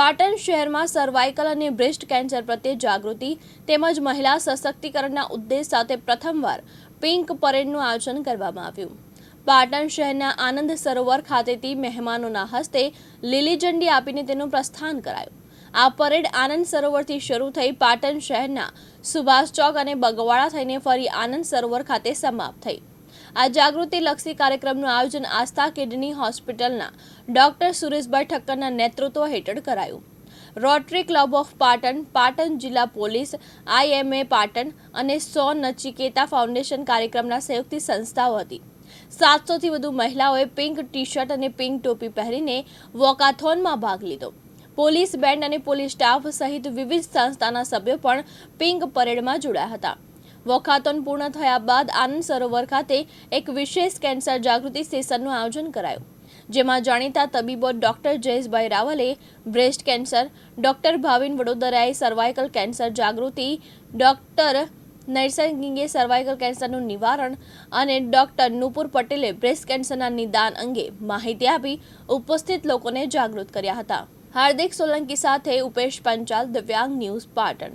પાટણ શહેરમાં સર્વાઇકલ અને breast cancer પ્રત્યે જાગૃતિ તેમજ મહિલા સશક્તિકરણના ઉદ્દેશ સાથે પ્રથમવાર પિંક પરેડનું આયોજન કરવામાં આવ્યું. પાટણ શહેરના આનંદ સરોવર ખાતેથી મહેમાનોના હસ્તે લીલી ઝંડી આપીને તેનું પ્રસ્થાન કરાયું. આ પરેડ આનંદ સરોવરથી શરૂ થઈ પાટણ શહેરના સુભાષ ચોક અને બગવાડા થઈને ફરી આનંદ સરોવર ખાતે સમાપ્ત થઈ. આ જાગૃતિલક્ષી કાર્યક્રમનું આયોજન આસ્થા કિડની હોસ્પિટલના ડોક્ટર સુરેશભાઈ ઠક્કરના નેતૃત્વ હેઠળ કરાયું. Rotary club of Patan Patan જિલ્લા પોલીસ આઈએમએ પાટણ અને સો નચિકેતા ફાઉન્ડેશન કાર્યક્રમના સંયુક્ત સંસ્થાઓ હતી. સાતસોથી વધુ મહિલાઓએ પિંક ટી શર્ટ અને પિંક ટોપી પહેરીને વોકાથોનમાં ભાગ લીધો. પોલીસ બેન્ડ અને પોલીસ સ્ટાફ સહિત વિવિધ સંસ્થાના સભ્યો પણ પિંક પરેડમાં જોડાયા હતા. વોકાથોન પૂર્ણ થયા બાદ આનંદ સરોવર ખાતે એક વિશેષ કેન્સર જાગૃતિ સેશનનું આયોજન કરાયું, જેમાં જાણીતા તબીબો ડોક્ટર જયેશભાઈ રાવલે બ્રેસ્ટ કેન્સર, ડોક્ટર ભાવિન વડોદરાએ સર્વાઇકલ કેન્સર જાગૃતિ, ડોક્ટર નૈસર્ગિકે સર્વાઇકલ કેન્સરનું નિવારણ અને ડોક્ટર નુપુર પટેલે બ્રેસ્ટ કેન્સરના નિદાન અંગે માહિતી આપી ઉપસ્થિત લોકોને જાગૃત કર્યા હતા. હાર્દિક સોલંકી સાથે ઉપેશ પંચાલ, દિવ્યાંગ ન્યૂઝ પાટણ.